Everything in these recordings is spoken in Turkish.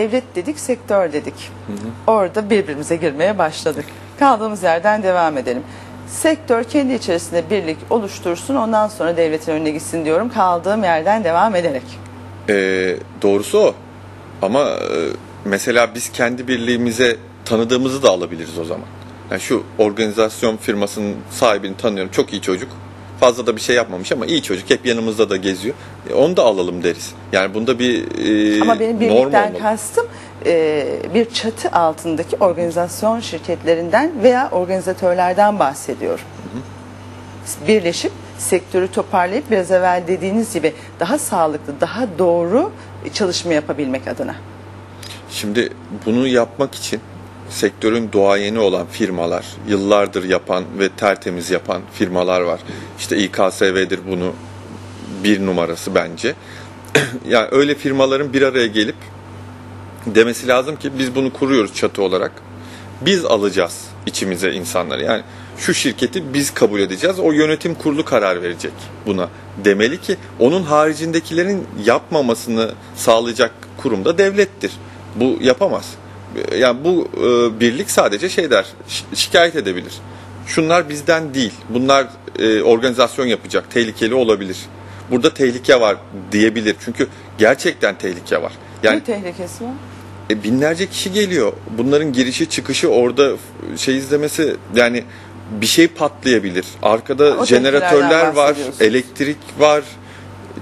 devlet dedik, sektör dedik. Orada birbirimize girmeye başladık. Kaldığımız yerden devam edelim. Sektör kendi içerisinde birlik oluştursun, ondan sonra devletin önüne gitsin diyorum. Kaldığım yerden devam ederek. Ee, doğrusu o. Ama e, mesela biz kendi birliğimize tanıdığımızı da alabiliriz o zaman. Yani şu organizasyon firmasının sahibini tanıyorum. Çok iyi çocuk. Fazla da bir şey yapmamış ama iyi çocuk. Hep yanımızda da geziyor. E, onu da alalım deriz. Yani bunda bir e, Ama benim birlikten kastım e, bir çatı altındaki organizasyon şirketlerinden veya organizatörlerden bahsediyorum. Birleşip sektörü toparlayıp biraz evvel dediğiniz gibi daha sağlıklı, daha doğru çalışma yapabilmek adına. Şimdi bunu yapmak için sektörün doğayeni olan firmalar, yıllardır yapan ve tertemiz yapan firmalar var. İşte İKSV'dir bunu bir numarası bence. yani öyle firmaların bir araya gelip demesi lazım ki biz bunu kuruyoruz çatı olarak. Biz alacağız içimize insanları. Yani şu şirketi biz kabul edeceğiz. O yönetim kurulu karar verecek buna. Demeli ki onun haricindekilerin yapmamasını sağlayacak kurum da devlettir. Bu yapamaz. Yani bu e, birlik sadece şey der, şi- şikayet edebilir. Şunlar bizden değil. Bunlar e, organizasyon yapacak. Tehlikeli olabilir. Burada tehlike var diyebilir. Çünkü gerçekten tehlike var. Yani ne tehlikesi var? e, binlerce kişi geliyor. Bunların girişi çıkışı orada şey izlemesi yani bir şey patlayabilir. Arkada O jeneratörler var, elektrik var,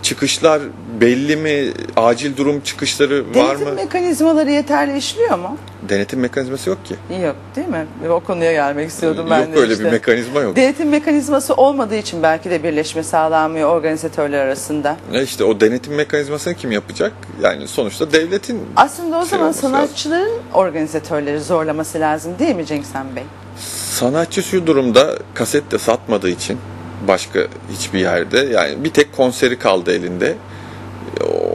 çıkışlar belli mi? Acil durum çıkışları var Denetim mı? mekanizmaları yeterli işliyor mu? Denetim mekanizması yok ki. Yok değil mi? O konuya gelmek istiyordum ben yok de öyle işte. bir mekanizma yok. Denetim mekanizması olmadığı için belki de birleşme sağlanmıyor organizatörler arasında. E işte o denetim mekanizmasını kim yapacak? Yani sonuçta devletin Aslında o şey zaman olması lazım. sanatçıların organizatörleri zorlaması lazım değil mi Cenksen Bey? Sanatçı şu durumda kaset de satmadığı için başka hiçbir yerde yani bir tek konseri kaldı elinde.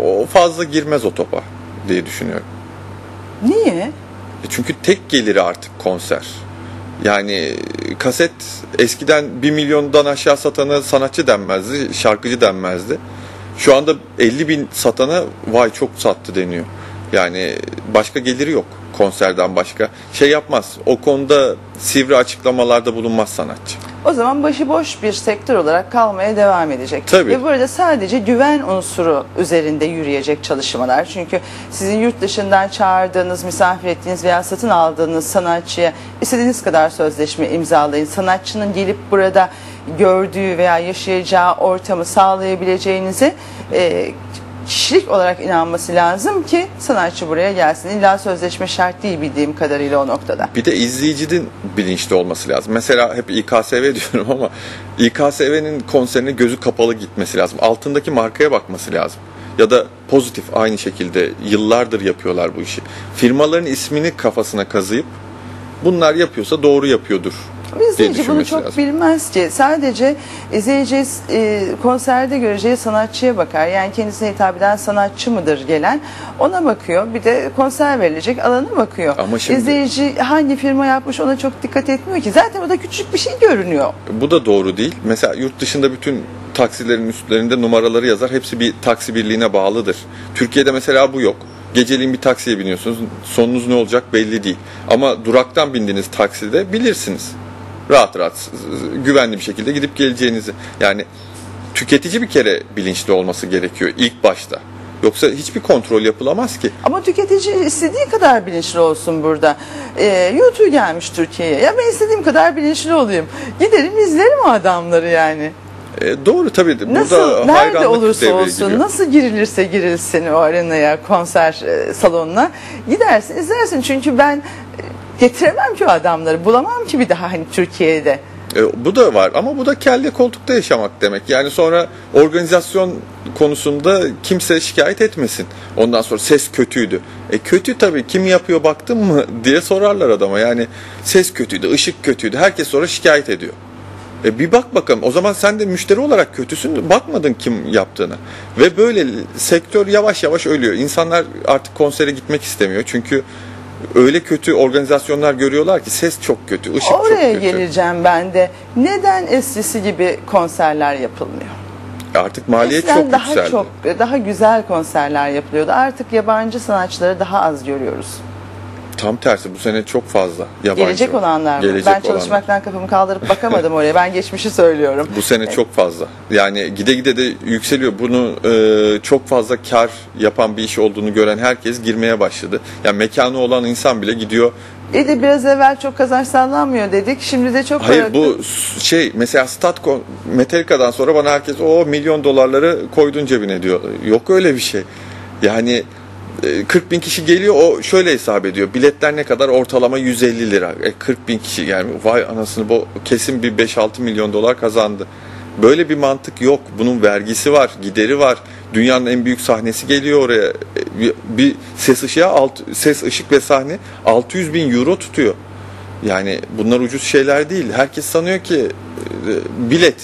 O fazla girmez o topa diye düşünüyorum. Niye? E Çünkü tek geliri artık konser. Yani kaset eskiden 1 milyondan aşağı satana sanatçı denmezdi, şarkıcı denmezdi. Şu anda 50 bin satana vay çok sattı deniyor. Yani başka geliri yok konserden başka. Şey yapmaz, o konuda sivri açıklamalarda bulunmaz sanatçı. O zaman başıboş bir sektör olarak kalmaya devam edecek. Tabii. Ve burada sadece güven unsuru üzerinde yürüyecek çalışmalar. Çünkü sizin yurt dışından çağırdığınız, misafir ettiğiniz veya satın aldığınız sanatçıya istediğiniz kadar sözleşme imzalayın. Sanatçının gelip burada gördüğü veya yaşayacağı ortamı sağlayabileceğinize e, kişilik olarak inanması lazım ki sanatçı buraya gelsin. İlla sözleşme şart değil bildiğim kadarıyla o noktada. Bir de izleyicinin bilinçli olması lazım. Mesela hep İKSV diyorum ama İKSV'nin konserine gözü kapalı gitmesi lazım. Altındaki markaya bakması lazım. Ya da pozitif aynı şekilde yıllardır yapıyorlar bu işi. Firmaların ismini kafasına kazıyıp bunlar yapıyorsa doğru yapıyordur. Diye İzleyici bunu çok lazım. bilmez ki. Sadece izleyici e, konserde göreceği sanatçıya bakar. Yani kendisine hitap eden sanatçı mıdır gelen ona bakıyor. Bir de konser verilecek alana bakıyor. Ama şimdi- İzleyici hangi firma yapmış ona çok dikkat etmiyor ki. Zaten o da küçük bir şey görünüyor. Bu da doğru değil. Mesela yurt dışında bütün taksilerin üstlerinde numaraları yazar. Hepsi bir taksi birliğine bağlıdır. Türkiye'de mesela bu yok. Geceliğin bir taksiye biniyorsunuz. Sonunuz ne olacak belli değil. Ama duraktan bindiğiniz takside bilirsiniz. Rahat rahat, güvenli bir şekilde gidip geleceğinizi. Yani tüketici bir kere bilinçli olması gerekiyor ilk başta. Yoksa hiçbir kontrol yapılamaz ki. Ama tüketici istediği kadar bilinçli olsun burada. Ee, YouTube gelmiş Türkiye'ye. Ya ben istediğim kadar bilinçli olayım. Giderim izlerim o adamları yani. E, doğru tabii. de. Nasıl, Burada nerede olursa olsun, giriyor. nasıl girilirse girilsin o arenaya, konser e, salonuna gidersin, izlersin. Çünkü ben getiremem ki o adamları, bulamam ki bir daha hani Türkiye'de. E, bu da var ama bu da kelle koltukta yaşamak demek. Yani sonra organizasyon konusunda kimse şikayet etmesin. Ondan sonra ses kötüydü. E kötü tabii kim yapıyor baktın mı diye sorarlar adama. Yani ses kötüydü, ışık kötüydü. Herkes sonra şikayet ediyor. E bir bak bakalım. O zaman sen de müşteri olarak kötüsün. Bakmadın kim yaptığını. Ve böyle sektör yavaş yavaş ölüyor. İnsanlar artık konsere gitmek istemiyor. Çünkü öyle kötü organizasyonlar görüyorlar ki ses çok kötü, ışık çok Oraya kötü. geleceğim ben de. Neden eskisi gibi konserler yapılmıyor? Artık maliyet Eskiden çok daha yükseldi. çok daha güzel konserler yapılıyordu. Artık yabancı sanatçıları daha az görüyoruz. Tam tersi bu sene çok fazla yabancı Gelecek var. olanlar mı? Gelecek ben olanlar. çalışmaktan kafamı kaldırıp bakamadım oraya. Ben geçmişi söylüyorum. Bu sene çok fazla. Yani gide gide de yükseliyor. Bunu e, çok fazla kar yapan bir iş olduğunu gören herkes girmeye başladı. Yani mekanı olan insan bile gidiyor. İyi de biraz evvel çok kazanç sağlanmıyor dedik. Şimdi de çok Hayır para- bu şey mesela Statco Metallica'dan sonra bana herkes o milyon dolarları koydun cebine diyor. Yok öyle bir şey. Yani e, 40 bin kişi geliyor o şöyle hesap ediyor. Biletler ne kadar? Ortalama 150 lira. E, 40 bin kişi yani vay anasını bu kesin bir 5-6 milyon dolar kazandı. Böyle bir mantık yok. Bunun vergisi var, gideri var. Dünyanın en büyük sahnesi geliyor oraya. E, Bir, ses ışığı, alt, ses ışık ve sahne 600 bin euro tutuyor. Yani bunlar ucuz şeyler değil. Herkes sanıyor ki e, bilet.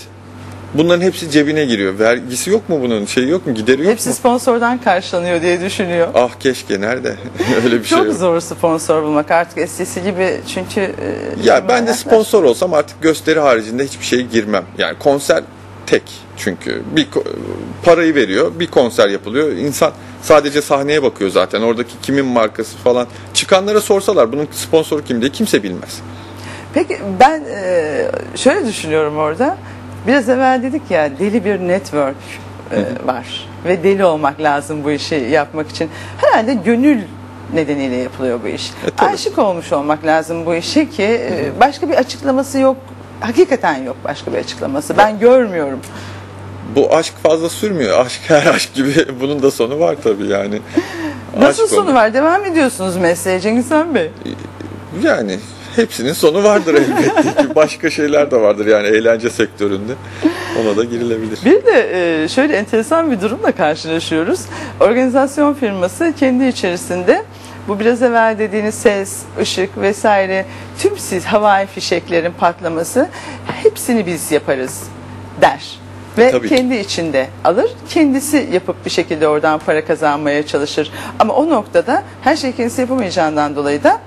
Bunların hepsi cebine giriyor. Vergisi yok mu bunun? Şey yok mu? Gideri yok Hepsi mu? sponsordan karşılanıyor diye düşünüyor. Ah keşke nerede? Öyle bir şey Çok yok. zor sponsor bulmak artık eskisi gibi çünkü e, Ya ben de sponsor olsam artık gösteri haricinde hiçbir şeye girmem. Yani konser tek çünkü bir ko- parayı veriyor, bir konser yapılıyor. İnsan sadece sahneye bakıyor zaten. Oradaki kimin markası falan. Çıkanlara sorsalar bunun sponsoru kim diye kimse bilmez. Peki ben e, şöyle düşünüyorum orada. Biraz evvel dedik ya deli bir network e, var ve deli olmak lazım bu işi yapmak için. Herhalde gönül nedeniyle yapılıyor bu iş. E, tabii. Aşık olmuş olmak lazım bu işe ki e, başka bir açıklaması yok. Hakikaten yok başka bir açıklaması. Ben görmüyorum. Bu aşk fazla sürmüyor. Aşk her aşk gibi bunun da sonu var tabii yani. Nasıl Aşk sonu olmak- var? Devam ediyorsunuz mesleğe Cengiz Han Bey. Yani hepsinin sonu vardır elbette ki. Başka şeyler de vardır yani eğlence sektöründe. Ona da girilebilir. Bir de e, şöyle enteresan bir durumla karşılaşıyoruz. Organizasyon firması kendi içerisinde bu biraz evvel dediğiniz ses, ışık vesaire tüm siz havai fişeklerin patlaması hepsini biz yaparız der. Ve Tabii kendi içinde alır, kendisi yapıp bir şekilde oradan para kazanmaya çalışır. Ama o noktada her şeyi kendisi yapamayacağından dolayı da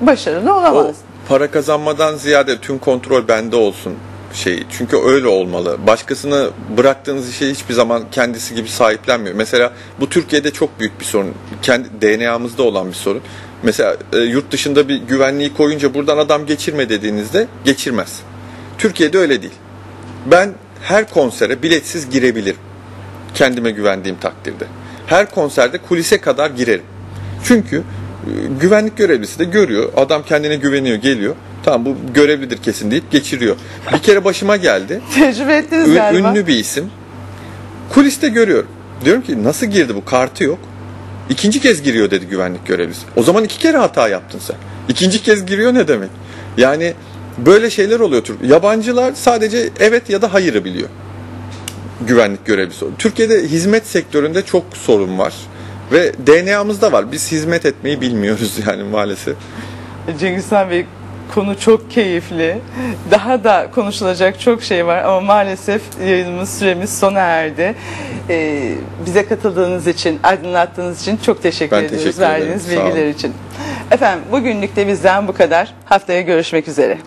başarılı O olamaz. para kazanmadan ziyade tüm kontrol bende olsun şey. Çünkü öyle olmalı. Başkasını bıraktığınız işe hiçbir zaman kendisi gibi sahiplenmiyor. Mesela bu Türkiye'de çok büyük bir sorun. Kendi DNA'mızda olan bir sorun. Mesela e, yurt dışında bir güvenliği koyunca buradan adam geçirme dediğinizde geçirmez. Türkiye'de öyle değil. Ben her konsere biletsiz girebilirim. Kendime güvendiğim takdirde. Her konserde kulise kadar girerim. Çünkü güvenlik görevlisi de görüyor. Adam kendine güveniyor, geliyor. Tamam bu görevlidir kesin deyip geçiriyor. Bir kere başıma geldi. Tecrübe ettiniz Ün- galiba. ünlü bir isim. Kuliste görüyorum. Diyorum ki nasıl girdi bu? Kartı yok. İkinci kez giriyor dedi güvenlik görevlisi. O zaman iki kere hata yaptın sen. İkinci kez giriyor ne demek? Yani böyle şeyler oluyor. Türk- Yabancılar sadece evet ya da hayırı biliyor. Güvenlik görevlisi. Türkiye'de hizmet sektöründe çok sorun var. Ve DNA'mızda var. Biz hizmet etmeyi bilmiyoruz yani maalesef. Cengiz Han Bey konu çok keyifli. Daha da konuşulacak çok şey var ama maalesef yayınımız süremiz sona erdi. Ee, bize katıldığınız için, aydınlattığınız için çok teşekkür Ben ediyoruz teşekkür verdiğiniz bilgiler için. Efendim bugünlük de bizden bu kadar. Haftaya görüşmek üzere.